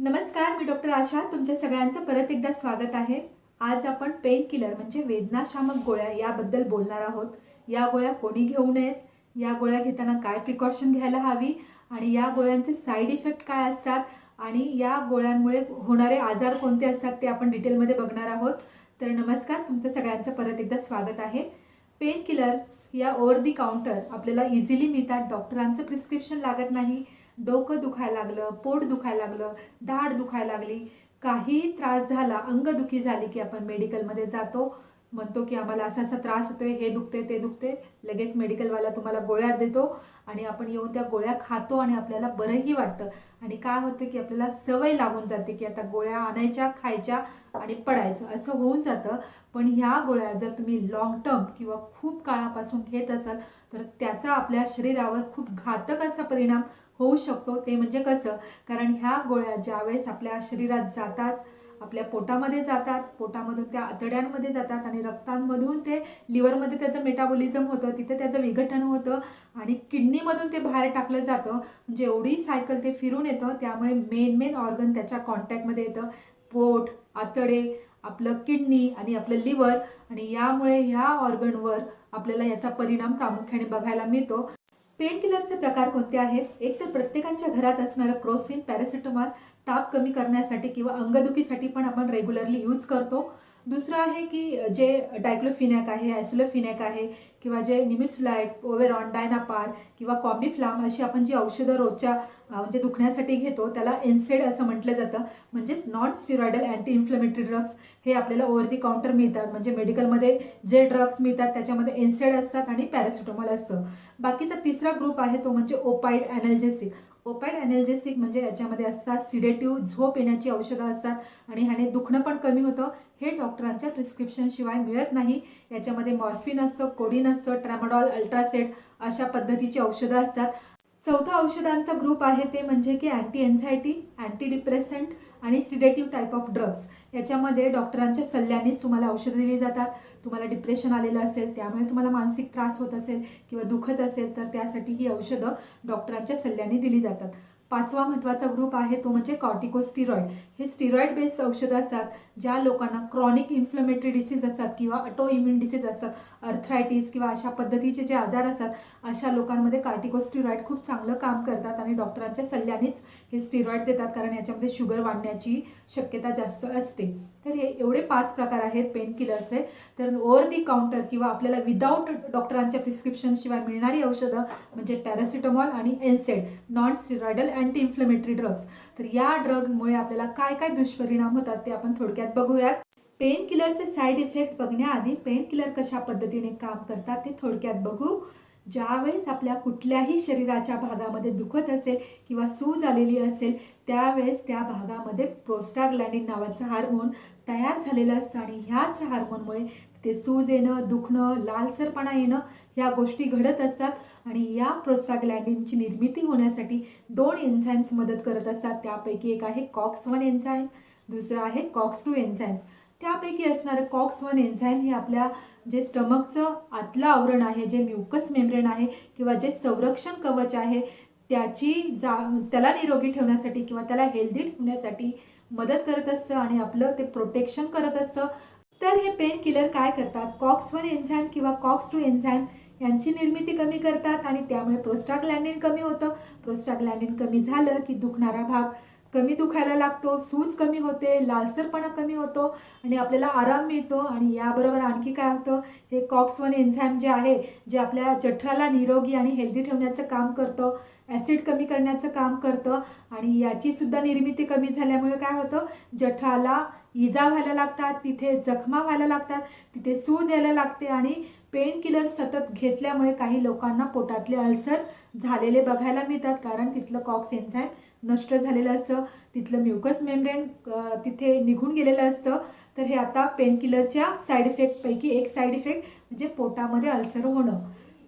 नमस्कार मी डॉक्टर आशा. तुमच्या सगळ्यांचं परत एकदा स्वागत आहे. आज आपण पेन किलर म्हणजे वेदनाशामक गोळ्या याबद्दल बोलणार आहोत. या गोळ्या कोणी घेऊ नयेत? या गोळ्या घेताना काय प्रिकॉशन घ्यायला हवी? आणि या गोळ्यांचे साईड इफेक्ट काय असतात? आणि या गोळ्यांमुळे होणारे आजार कोणते असतात ते आपण डिटेलमध्ये बघणार आहोत. तर नमस्कार तुमचं सगळ्यांचं परत एकदा स्वागत आहे. पेन किलर्स या ओवर दी काउंटर आपल्याला इझिली मिळतात. डॉक्टरांचं प्रिस्क्रिप्शन लागत नाही. डोकं दुखायला लागलं पोट दुखायला लागलं दाढ दुखायला लागली. काही त्रास झाला अंगदुखी झाली की आपण मेडिकलमध्ये जातो. म्हणतो की आम्हाला असा असा त्रास होतोय हे दुखते ते दुखते लगेच मेडिकलवाला तुम्हाला गोळ्या देतो आणि आपण येऊन त्या गोळ्या खातो आणि आपल्याला बरंही वाटतं. आणि काय होतं की आपल्याला सवय लागून जाते की आता गोळ्या आणायच्या खायच्या आणि पडायचं. असं होऊन जातं. पण ह्या गोळ्या जर तुम्ही लॉंग टर्म किंवा खूप काळापासून घेत असाल तर त्याचा आपल्या शरीरावर खूप घातक असा परिणाम होऊ शकतो. ते म्हणजे कसं? कारण ह्या गोळ्या ज्यावेळेस आपल्या शरीरात जातात आपल्या पोटामध्ये जातात पोटामधून त्या आतड्यांमध्ये जातात आणि रक्तांमधून ते लिव्हरमध्ये त्याचं मेटाबॉलिझम होतं तिथे त्याचं विघटन होतं आणि किडनीमधून ते बाहेर टाकलं जातं. म्हणजे एवढी सायकल ते फिरून येतं त्यामुळे मेन मेन ऑर्गन त्याच्या कॉन्टॅक्टमध्ये येतं. पोट आतडे आपलं किडनी आणि आपलं लिव्हर आणि यामुळे ह्या ऑर्गनवर आपल्याला याचा परिणाम प्रामुख्याने बघायला मिळतो. पेन किलरचे प्रकार कोणते आहेत? एक तर प्रत्येकाच्या घरात असणारं क्रोसिन पॅरासिटामॉल ताप कमी करण्यासाठी किंवा अंगदुखीसाठी पण आपण रेग्युलरली यूज करतो. दुसरं आहे की जे डायक्लोफिनॅक आहे ॲसिलोफिनॅक आहे किंवा जे निमिसुलाइट ओवेरॉन डायनापार किंवा कॉम्बिफ्लाम अशी आपण जी औषधं रोजच्या म्हणजे दुखण्यासाठी घेतो त्याला एनसेड असं म्हटलं जातं. म्हणजेच non steroidal anti inflammatory drugs हे आपल्याला ओव्हर दी काउंटर मिळतात. म्हणजे मेडिकलमध्ये जे ड्रग्स मिळतात त्याच्यामध्ये एनसेड असतात आणि पॅरासिटोमॉल असतं. बाकीचा तिसरा ग्रुप आहे तो म्हणजे ओपाईड ॲनल्जेसिक ओपॅड ॲनल्जेसिक म्हणजे याच्यामध्ये असतात सिडेटिव्ह झोप येण्याची औषधं असतात आणि ह्याने दुखणं पण कमी होतं. हे डॉक्टरांच्या प्रिस्क्रिप्शनशिवाय मिळत नाही. याच्यामध्ये मॉर्फिन असतं कोडिन असतं ट्रॅमडॉल अल्ट्रासेट अशा पद्धतीची औषधं असतात. चौथा औषधांचा ग्रुप आहे ते म्हणजे की अँटी एन्झायटी अँटी डिप्रेसंट आणि सिडेटिव्ह टाईप ऑफ ड्रग्स याच्यामध्ये डॉक्टरांच्या सल्ल्यानेच तुम्हाला औषधं दिली जातात. तुम्हाला डिप्रेशन आलेलं असेल त्यामुळे तुम्हाला मानसिक त्रास होत असेल किंवा दुखत असेल तर त्यासाठी ही औषधं डॉक्टरांच्या सल्ल्याने दिली जातात. पाचवा महत्त्वाचा ग्रुप आहे तो म्हणजे कॉर्टिकोस्टिरॉइड. हे स्टिरॉइड बेस्ड औषधं असतात ज्या लोकांना क्रॉनिक इन्फ्लमेटरी डिसीज असतात किंवा अटो इम्युन डिसीज असतात अर्थरायटीस किंवा अशा पद्धतीचे जे आजार असतात अशा लोकांमध्ये कार्टिकोस्टिरॉइड खूप चांगलं काम करतात आणि डॉक्टरांच्या सल्ल्यानेच हे स्टिरॉइड देतात कारण याच्यामध्ये शुगर वाढण्याची शक्यता जास्त असते. तर हे एवढे पाच प्रकार आहेत पेन किलरचे तर ओवर दी काउंटर किंवा आपल्याला विदाऊट डॉक्टरांच्या प्रिस्क्रिप्शनशिवाय मिळणारी औषधं म्हणजे पॅरासिटामॉल आणि NSAID non steroidal anti inflammatory drugs तर या ड्रग्जमुळे आपल्याला काय काय दुष्परिणाम होतात ते आपण थोडक्यात बघूयात. पेन किलरचे साईड इफेक्ट बघण्याआधी पेन किलर कशा पद्धतीने काम करतात ते थोडक्यात बघू. ज्यावेळेस आपल्या कुठल्याही शरीराच्या भागामध्ये दुखत असेल किंवा सूज आलेली असेल त्यावेळेस त्या भागामध्ये प्रोस्टाग्लॅंडिन नावाचं हार्मोन तयार झालेलं असतं आणि ह्याच हार्मोनमुळे ते सूज येणं दुखणं लालसरपणा येणं ह्या गोष्टी घडत असतात आणि या प्रोस्टाग्लॅंडिनची निर्मिती होण्यासाठी दोन एन्झाईम्स मदत करत असतात. त्यापैकी एक आहे कॉक्स वन एन्झाईम दुसरं आहे कॉक्स टू एन्झाईम्स त्यापैकी असणारं कॉक्स वन एन्झाईम हे आपल्या जे स्टमकचं आतलं आवरण आहे जे म्युकस मेम्ब्रेन आहे किंवा जे संरक्षण कवच आहे त्याची जा त्याला निरोगी ठेवण्यासाठी किंवा त्याला हेल्दी ठेवण्यासाठी मदत करत असतं आणि आपलं ते प्रोटेक्शन करत असतं. तर हे पेन किलर काय करतात? कॉक्स वन एन्झाईम किंवा कॉक्स टू एन्झाईम यांची निर्मिती कमी करतात आणि त्यामुळे प्रोस्टाग्लॅन्डिन कमी होतं. प्रोस्टाग्लॅन्डिन कमी झालं की दुखणारा भाग कमी दुखायला लागतो सूज कमी होते लालसरपणा कमी होतो आणि आपल्याला आराम मिळतो आणि याबरोबर आणखी काय होतं? हे कॉक्स वन एन्झाईम जे आहे जे आपल्या जठराला निरोगी आणि हेल्दी ठेवण्याचं काम करतं ॲसिड कमी करण्याचं काम करतं आणि याचीसुद्धा निर्मिती कमी झाल्यामुळे काय होतं? जठराला इजा व्हायला लागतात तिथे जखमा व्हायला लागतात तिथे सूज यायला लागते आणि पेन किलर सतत घेतल्यामुळे काही लोकांना पोटातले अल्सर झालेले बघायला मिळतात. कारण तिथलं कॉक्स एन्झाईम नष्ट झालेलं असतं तिथलं म्युकस मेम्ब्रेन तिथे निघून गेलेलं असतं. तर हे आता पेनकिलरच्या साईड इफेक्टपैकी एक साईड इफेक्ट म्हणजे पोटामध्ये अल्सर होणं.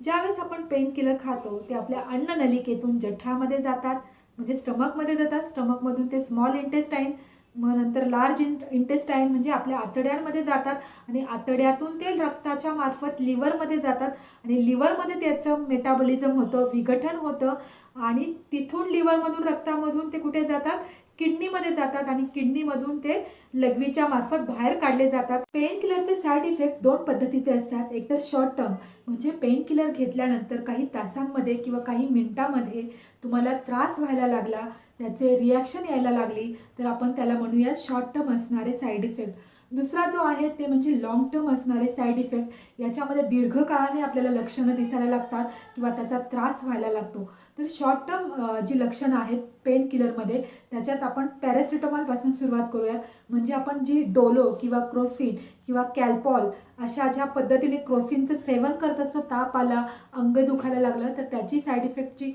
ज्यावेळेस आपण पेन किलर खातो ते आपल्या अन्ननलिकेतून जठरामध्ये जातात म्हणजे स्टमकमध्ये जातात. स्टमकमधून ते स्मॉल इंटेस्टाईन मग नंतर लार्ज इन इंटेस्टाईन म्हणजे आपल्या आतड्यांमध्ये जातात आणि आतड्यातून ते रक्ताच्या मार्फत लिव्हरमध्ये जातात. आणि लिव्हरमध्ये त्याचं मेटाबॉलिझम होतं विघटन होतं आणि तिथून लिव्हरमधून रक्तामधून ते कुठे जातात? किडनीमध्ये जातात आणि किडनीमधून ते लघवीच्या मार्फत बाहेर काढले जातात. पेन किलरचे साईड इफेक्ट दोन पद्धतीचे असतात. एक तर शॉर्ट टर्म म्हणजे पेन किलर घेतल्यानंतर काही तासांमध्ये किंवा काही मिनिटामध्ये तुम्हाला त्रास व्हायला लागला त्याचे रिॲक्शन यायला लागली तर आपण त्याला म्हणूया शॉर्ट टर्म असणारे साईड इफेक्ट दुसरा जो आहे ते म्हणजे लॉंग टर्म असणारे साईड इफेक्ट याच्यामध्ये दीर्घकाळाने आपल्याला लक्षणं दिसायला लागतात किंवा त्याचा त्रास व्हायला लागतो. तर शॉर्ट टर्म जी लक्षणं आहेत पेन किलरमध्ये त्याच्यात आपण पॅरासिटामॉलपासून सुरुवात करूयात. म्हणजे आपण जी डोलो किंवा क्रोसिन किंवा कॅल्पॉल अशा ज्या पद्धतीने क्रोसिनचं सेवन करत असतो ताप आला अंग दुखायला लागलं तर त्याची साईड इफेक्टची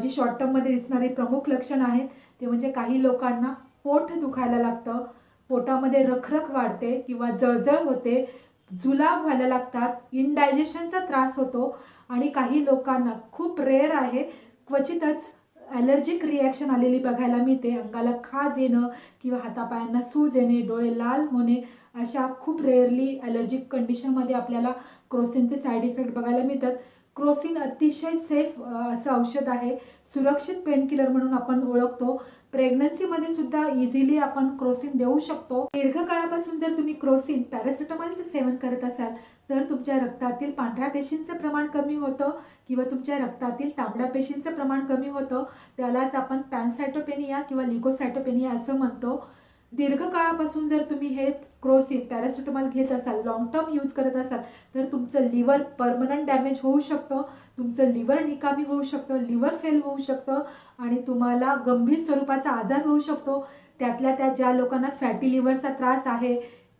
जी शॉर्ट टर्ममध्ये दिसणारी प्रमुख लक्षणं आहेत ते म्हणजे काही लोकांना पोट दुखायला लागतं पोटामध्ये रखरख वाढते किंवा जळजळ होते जुलाब व्हायला लागतात इनडायजेशनचा त्रास होतो आणि काही लोकांना खूप रेअर आहे. क्वचितच ॲलर्जिक रिॲक्शन आलेली बघायला मिळते. अंगाला खाज येणं किंवा हातापायांना सूज येणे डोळे लाल होणे अशा खूप रेअरली ॲलर्जिक कंडिशनमध्ये आपल्याला क्रोसिनचे साईड इफेक्ट बघायला मिळतात. क्रोसिन अतिशय सेफ असं औषध आहे. सुरक्षित पेनकिलर म्हणून आपण ओळखतो. प्रेग्नन्सीमध्ये सुद्धा इझिली आपण क्रोसिन देऊ शकतो. दीर्घकाळापासून जर तुम्ही क्रोसिन पॅरासिटामॉलचं सेवन करत असाल तर तुमच्या रक्तातील पांढऱ्या पेशींचं प्रमाण कमी होतं किंवा तुमच्या रक्तातील तांबड्या पेशींचं प्रमाण कमी होतं. त्यालाच आपण पॅनसायटोपेनिया किंवा लिगोसायटोपेनिया असं म्हणतो. दीर्घकाळापासून जर तुम्ही हे क्रोसिन पॅरासिटामॉल घेत असाल लॉंग टर्म यूज करत असाल तर तुमचं लिव्हर परमनंट डॅमेज होऊ शकतं तुमचं लिव्हर निकामी होऊ शकतं लिव्हर फेल होऊ शकतं आणि तुम्हाला गंभीर स्वरूपाचा आजार होऊ शकतो. त्यातल्या त्या ज्या लोकांना फॅटी लिव्हरचा त्रास आहे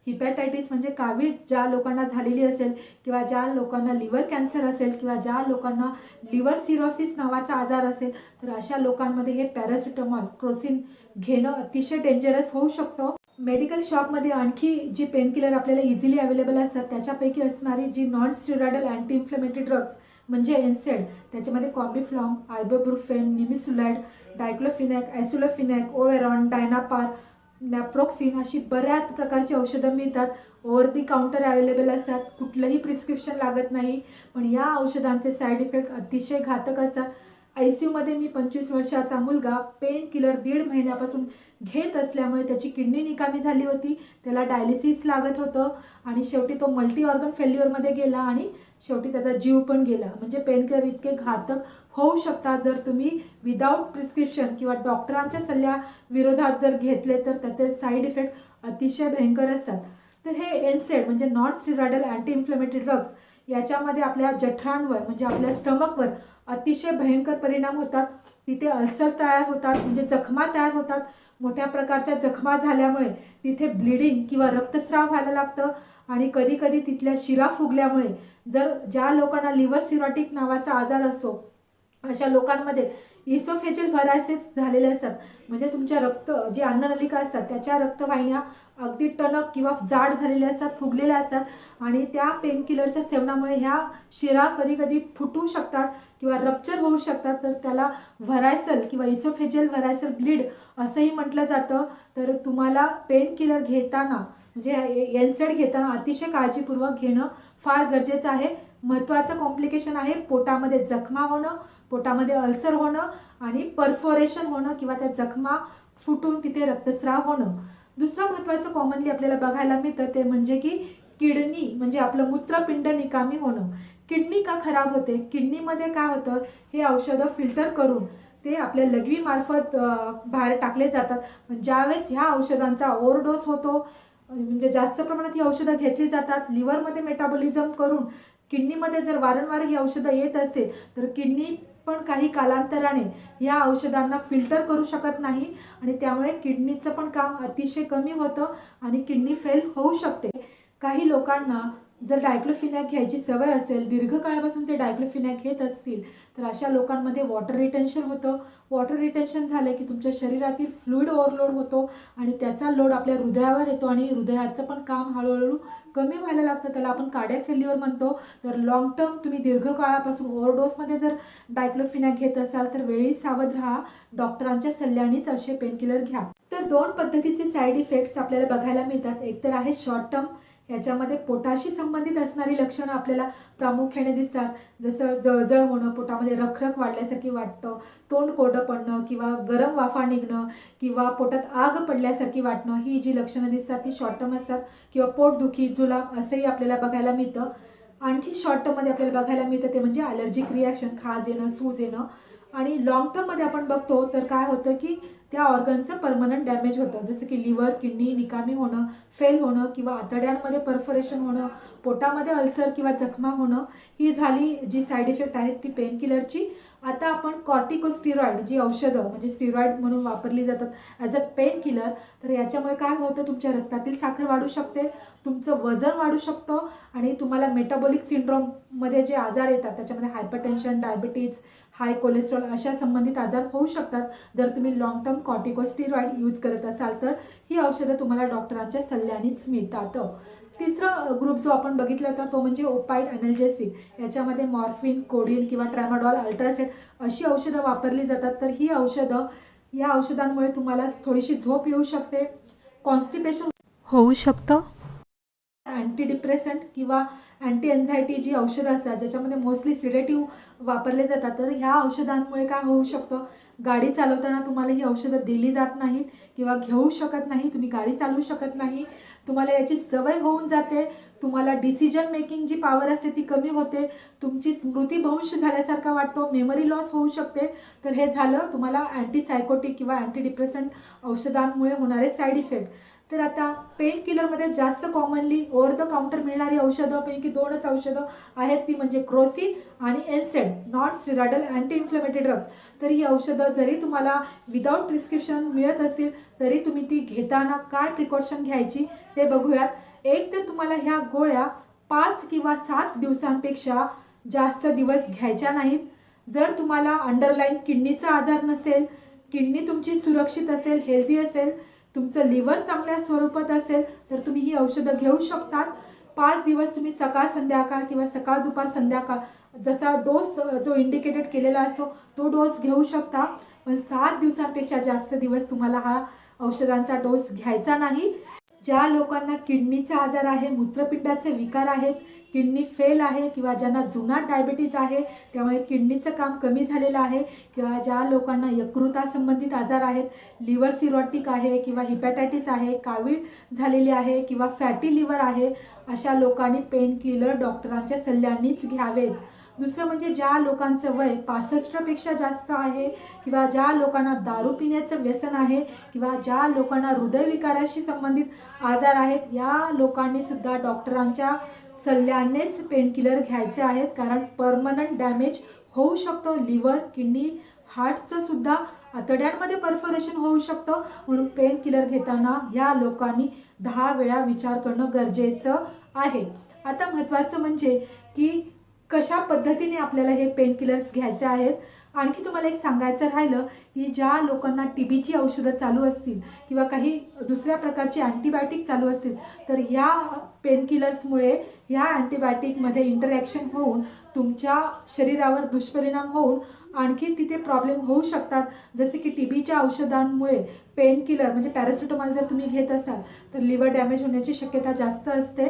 हिपॅटायटिस म्हणजे कावीळ ज्या लोकांना झालेली असेल किंवा ज्या लोकांना लिव्हर कॅन्सर असेल किंवा ज्या लोकांना लिव्हर सिरोसिस नावाचा आजार असेल तर अशा लोकांमध्ये हे पॅरासिटामॉल क्रोसिन घेणं अतिशय डेंजरस होऊ शकतो. मेडिकल शॉपमध्ये आणखी जी पेनकिलर आपल्याला इझिली अवेलेबल असतात त्याच्यापैकी असणारी जी non steroidal anti inflammatory drugs म्हणजे एनसेड त्याच्यामध्ये कॉम्बिफ्लॉम आयबोब्रुफेन निमिसुलॅड डायक्लोफिनॅक ॲसिलोफिनॅक ओवेरॉन डायनापार नॅप्रोक्सिन अशी बऱ्याच प्रकारची औषधं मिळतात. ओवर दी काउंटर अवेलेबल असतात. कुठलंही प्रिस्क्रिप्शन लागत नाही. पण या औषधांचे साईड इफेक्ट अतिशय घातक असतात. आय सी यूमध्ये मी पंचवीस वर्षाचा मुलगा पेन किलर दीड महिन्यापासून घेत असल्यामुळे त्याची किडनी निकामी झाली होती. त्याला डायलिसिस लागत होतं. आणि शेवटी तो मल्टी ऑर्गन फेल्युअरमध्ये गेला आणि शेवटी त्याचा जीव पण गेला. म्हणजे पेनकिलर इतके घातक होऊ शकतात जर तुम्ही विदाऊट प्रिस्क्रिप्शन किंवा डॉक्टरांच्या सल्ल्या विरोधात जर घेतले तर त्याचे साईड इफेक्ट अतिशय भयंकर असतात. तर हे एनसेड म्हणजे non steroidal anti inflammatory drugs याच्यामध्ये आपल्या जठरांवर म्हणजे आपल्या स्टमकवर अतिशय भयंकर परिणाम होतात. तिथे अल्सर तयार होतात म्हणजे जखमा तयार होतात. मोठ्या प्रकारच्या जखमा झाल्यामुळे तिथे ब्लिडिंग किंवा रक्तस्राव व्हायला लागतं आणि कधीकधी तिथल्या शिरा फुगल्यामुळे जर ज्या लोकांना लिव्हर सिरॉटिक नावाचा आजार असो अशा लोकांमध्ये इसोफेजल व्हरायसेस झालेले असतात म्हणजे तुमच्या रक्त जे अन्ननलिका असतात त्याच्या रक्तवाहिन्या अगदी टणक किंवा जाड झालेल्या असतात फुगलेल्या असतात आणि त्या पेनकिलरच्या सेवनामुळे ह्या शिरा कधी कधी फुटू शकतात किंवा रप्चर होऊ शकतात तर त्याला व्हरायसल किंवा इसोफेजल व्हरायसल ब्लीड असंही म्हटलं जातं तर तुम्हाला पेनकिलर घेताना म्हणजे एनसेड घेताना अतिशय काळजीपूर्वक घेणं फार गरजेचं आहे महत्त्वाचं कॉम्प्लिकेशन आहे पोटामध्ये जखमा होणं पोटामध्ये अल्सर होणं आणि परफोरेशन होणं किंवा त्या जखमा फुटून तिथे रक्तस्राव होणं. दुसरं महत्त्वाचं कॉमनली आपल्याला बघायला मिळतं ते म्हणजे की किडनी म्हणजे आपलं मूत्रपिंड निकामी होणं. किडनी का खराब होते? किडनीमध्ये काय होतं? हे औषधं फिल्टर करून ते आपल्या लघवीमार्फत बाहेर टाकले जातात. पण ज्यावेळेस ह्या औषधांचा ओव्हरडोस होतो म्हणजे जास्त प्रमाणात ही औषधं घेतली जातात लिव्हरमध्ये मेटाबॉलिझम करून किडनीमध्ये जर वारंवार ही औषधं येत असेल तर किडनी पण काही कालांतराने या औषधांना फिल्टर करू शकत नाही आणि त्यामुळे किडनीचं पण काम अतिशय कमी होतं आणि किडनी फेल होऊ शकते. काही लोकांना जर डायक्लोफिनॅक घ्यायची सवय असेल दीर्घकाळापासून ते डायक्लोफिनॅक घेत असतील तर अशा लोकांमध्ये वॉटर रिटेन्शन होतं. वॉटर रिटेन्शन झालं की तुमच्या शरीरातील फ्लुईड ओव्हरलोड होतो आणि त्याचा लोड आपल्या हृदयावर येतो आणि हृदयाचं पण काम हळूहळू कमी व्हायला लागतं. त्याला आपण कार्डियक फेल्युअर म्हणतो. तर लॉंग टर्म तुम्ही दीर्घकाळापासून ओव्हरडोसमध्ये जर डायक्लोफिनॅक घेत असाल तर वेळी सावध राहा. डॉक्टरांच्या सल्ल्यानेच असे पेनकिलर घ्या. तर दोन पद्धतीचे साईड इफेक्ट्स आपल्याला बघायला मिळतात. एक तर आहे शॉर्ट टर्म याच्यामध्ये पोटाशी संबंधित असणारी लक्षणं आपल्याला प्रामुख्याने दिसतात. जसं जळजळ होणं पोटामध्ये रखरख वाढल्यासारखी वाटतं तोंड कोरडं पडणं किंवा गरम वाफा निघणं किंवा पोटात आग पडल्यासारखी वाटणं ही जी लक्षणं दिसतात ती शॉर्ट टर्म असतात. किंवा पोटदुखी जुलाब असंही आपल्याला बघायला मिळतं. आणखी शॉर्ट टर्ममध्ये आपल्याला बघायला मिळतं ते म्हणजे ॲलर्जिक रिॲक्शन खाज येणं सूज येणं. आणि लॉंग टर्ममध्ये आपण बघतो तर काय होतं की त्या ऑर्गनचं परमनंट डॅमेज होतं. जसं की लिव्हर किडनी निकामी होणं फेल होणं किंवा आतड्यांमध्ये परफरेशन होणं पोटामध्ये अल्सर किंवा जखमा होणं ही झाली जी साईड इफेक्ट आहेत ती पेन किलरची आता आपण कॉर्टिकोस्टिरॉइड जी औषधं म्हणजे स्टिरॉइड म्हणून वापरली जातात ॲज अ पेन किलर तर याच्यामुळे काय होतं तुमच्या रक्तातील साखर वाढू शकते तुमचं वजन वाढू शकतं आणि तुम्हाला मेटाबॉलिक सिंड्रोममध्ये जे आजार येतात त्याच्यामध्ये हायपरटेन्शन डायबिटीज हाय कोलेस्ट्रॉल अशा संबंधित आजार होऊ शकतात. जर तुम्ही लॉंग टर्म कॉर्टिकोस्टिरॉइड यूज करत असाल तर ही औषधं तुम्हाला डॉक्टरांच्या सल्ल्यानेच मिळतात. तिसरा ग्रुप जो आपण बघितला होता तो म्हणजे ओपाईड अनल्जेसिक याच्यामध्ये मॉर्फिन कोडिन किंवा ट्रॅमाडॉल अल्ट्रासेट अशी औषधं वापरली जातात. तर ही औषधं या औषधांमुळे तुम्हाला थोडीशी झोप येऊ शकते. कॉन्स्टिपेशन होऊ शकतं. अँटी डिप्रेसंट किंवा अँटी एन्झायटी जी औषधं असतात ज्याच्यामध्ये मोस्टली सिडेटिव्ह वापरले जातात तर ह्या औषधांमुळे काय होऊ शकतं? गाडी चालवताना तुम्हाला ही औषधं दिली जात नाहीत किंवा घेऊ शकत नाही तुम्ही गाडी चालवू शकत नाही तुम्हाला याची सवय होऊन जाते तुम्हाला डिसिजन मेकिंग जी पॉवर असते ती कमी होते तुमची स्मृतीभंश झाल्यासारखा वाटतो मेमरी लॉस होऊ शकते. तर हे झालं तुम्हाला अँटीसायकोटिक किंवा अँटी डिप्रेसंट औषधांमुळे होणारे साईड इफेक्ट तर आता पेन किलरमध्ये जास्त कॉमनली ओव्हर द काउंटर मिळणारी औषधंपैकी दोनच औषधं आहेत ती म्हणजे क्रोसिन आणि NSAID non steroidal anti inflammatory drugs तर ही औषधं जरी तुम्हाला विदाऊट प्रिस्क्रिप्शन मिळत असेल तरी तुम्ही ती घेताना काय प्रिकॉशन घ्यायची ते बघूयात. एक तर तुम्हाला ह्या गोळ्या पाच किंवा सात दिवसांपेक्षा जास्त दिवस घ्यायच्या नाहीत. जर तुम्हाला अंडरलाईन किडनीचा आजार नसेल किडनी तुमची सुरक्षित असेल हेल्दी असेल तुमचं लिव्हर चांगल्या स्वरूपात असेल तर तुम्ही ही औषधं घेऊ शकतात. पाच दिवस तुम्ही सकाळ संध्याकाळ किंवा सकाळ दुपार संध्याकाळ जसा डोस जो इंडिकेटेड केलेला असो तो डोस घेऊ शकता. पण सात दिवसांपेक्षा जास्त दिवस तुम्हाला हा औषधांचा डोस घ्यायचा नाही. ज्या लोकांना किडनीचा आजार आहे मूत्रपिंडाचे विकार आहेत किडनी फेल आहे किंवा ज्यांना जुनाट डायबिटीज आहे त्यामुळे किडनीचं काम कमी झालेलं आहे किंवा ज्या लोकांना यकृतासंबंधित आजार आहेत लिव्हर सिरोटिक आहे किंवा हिपॅटायटिस आहे कावीळ झालेली आहे किंवा फॅटी लिव्हर आहे अशा लोकांनी पेन किलर डॉक्टरांच्या सल्ल्यांनीच घ्यावेत. दुसरं म्हणजे ज्या लोकांचं वय पासष्टपेक्षा जास्त आहे किंवा ज्या लोकांना दारू पिण्याचं व्यसन आहे किंवा ज्या लोकांना हृदयविकाराशी संबंधित आजार आहेत या लोकांनी सुद्धा डॉक्टरांच्या सल्ल्यानेच पेनकिलर घ्यायचे आहेत. कारण परमनंट डॅमेज होऊ शकतो. लिव्हर किडनी हार्टचं सुद्धा आतड्यांमध्ये परफोरेशन होऊ शकतं. म्हणून पेन किलर घेताना या लोकांनी दहा वेळा विचार करणं गरजेचं आहे. आता महत्त्वाचं म्हणजे की कशा पद्धतीने आपल्याला हे पेन किलर्स घ्यायचे आहेत? आणखी तुम्हाला एक सांगायचं राहिलं की ज्या लोकांना टी बीची औषधं चालू असतील किंवा काही दुसऱ्या प्रकारची अँटीबायोटिक चालू असतील तर या पेनकिलर्समुळे ह्या अँटीबायोटिकमध्ये इंटरॅक्शन होऊन तुमच्या शरीरावर दुष्परिणाम होऊन आणखी तिथे प्रॉब्लेम होऊ शकतात. जसे की टी बीच्या औषधांमुळे पेनकिलर म्हणजे पॅरासिटामॉल जर तुम्ही घेत असाल तर लिव्हर डॅमेज होण्याची शक्यता जास्त असते.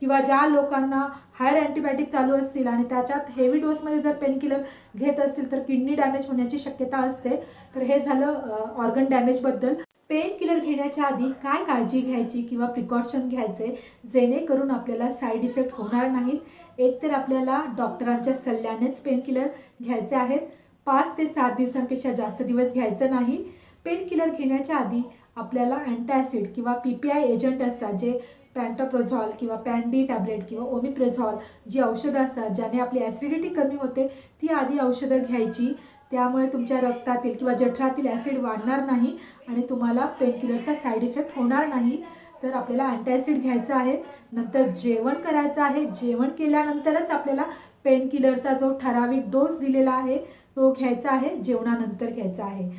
किंवा ज्या लोकांना हायर अँटीबायोटिक चालू असतील आणि त्याच्यात हेवी डोसमध्ये जर पेनकिलर घेत असतील तर किडनी डॅमेज होण्याची शक्यता असते. तर हे झालं ऑर्गन डॅमेजबद्दल पेन किलर घेण्याच्या आधी काय काळजी घ्यायची किंवा प्रिकॉशन घ्यायचे जेणेकरून आपल्याला साईड इफेक्ट होणार नाहीत? एक तर आपल्याला डॉक्टरांच्या सल्ल्यानेच पेन किलर घ्यायचे आहेत. पाच ते सात दिवसांपेक्षा जास्त दिवस घ्यायचं नाही. पेन किलर घेण्याच्या आधी आपल्याला अँटॅसिड किंवा पी पी आय एजंट असतात जे पॅन्टोप्रोझॉल किंवा पॅन्डी टॅबलेट किंवा ओमिप्रेझॉल जी औषधं असतात ज्याने आपली ॲसिडिटी कमी होते ती आधी औषधं घ्यायची. त्यामुळे तुमच्या रक्तातील किंवा जठरातील ॲसिड वाढणार नाही आणि तुम्हाला पेनकिलरचा साईड इफेक्ट होणार नाही. तर आपल्याला अँटॅसिड घ्यायचं आहे. नंतर जेवण करायचं आहे. जेवण केल्यानंतरच आपल्याला पेनकिलरचा जो ठराविक डोस दिलेला आहे तो घ्यायचा आहे. जेवणानंतर घ्यायचा आहे.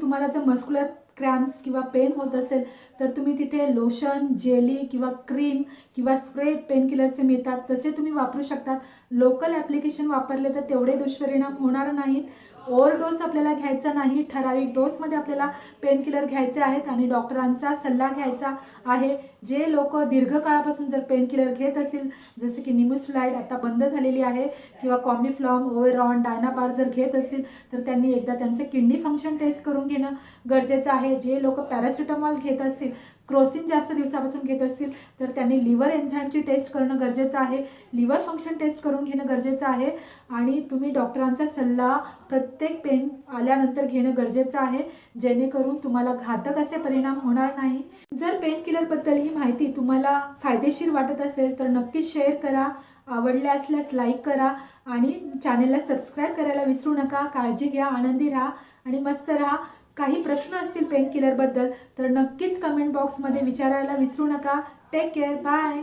तुम्हाला जर मस्क्युलर क्रॅम्प्स किंवा पेन होत असेल तर तुम्ही तिथे लोशन जेली किंवा क्रीम किंवा स्प्रे पेनकिलरचे मिळतात तसे तुम्ही वापरू शकतात. लोकल ॲप्लिकेशन वापरले तर तेवढे दुष्परिणाम होणार नाहीत. ओवर डोस आपल्याला घ्यायचा नाही. ठराविक डोसमध्ये आपल्याला पेनकिलर घ्यायचे आहेत आणि डॉक्टरांचा सल्ला घ्यायचा आहे. जे लोक दीर्घकाळापासून जर पेनकिलर घेत असतील जसे की निमोस्लाइड आता बंद झालेली आहे किंवा कॉमिफ्लॉम ओवेरॉन डायनापार जर घेत असतील तर त्यांनी एकदा त्यांचे किडनी फंक्शन टेस्ट करून घेणं गरजेचं आहे. जे लोक पॅरासिटामॉल घेत असतील क्रोसिन जास्त दिवसापासून घेत असतील तर त्यांनी लिव्हर एन्झाईमची टेस्ट करणं गरजेचं आहे. लिव्हर फंक्शन टेस्ट करून घेणं गरजेचं आहे आणि तुम्ही डॉक्टरांचा सल्ला प्रत्येक पेन आल्यानंतर घेणं गरजेचं आहे जेणेकरून तुम्हाला घातक असे परिणाम होणार नाही. जर पेन किलरबद्दल ही माहिती तुम्हाला फायदेशीर वाटत असेल तर नक्कीच शेअर करा आवडल्या असल्यास लाईक करा आणि चॅनेलला सबस्क्राईब करायला विसरू नका. काळजी घ्या आनंदी राहा आणि मस्त राहा. काही प्रश्न असतील पेन किलरबद्दल तर नक्कीच कमेंट बॉक्समध्ये विचारायला विसरू नका. Take care bye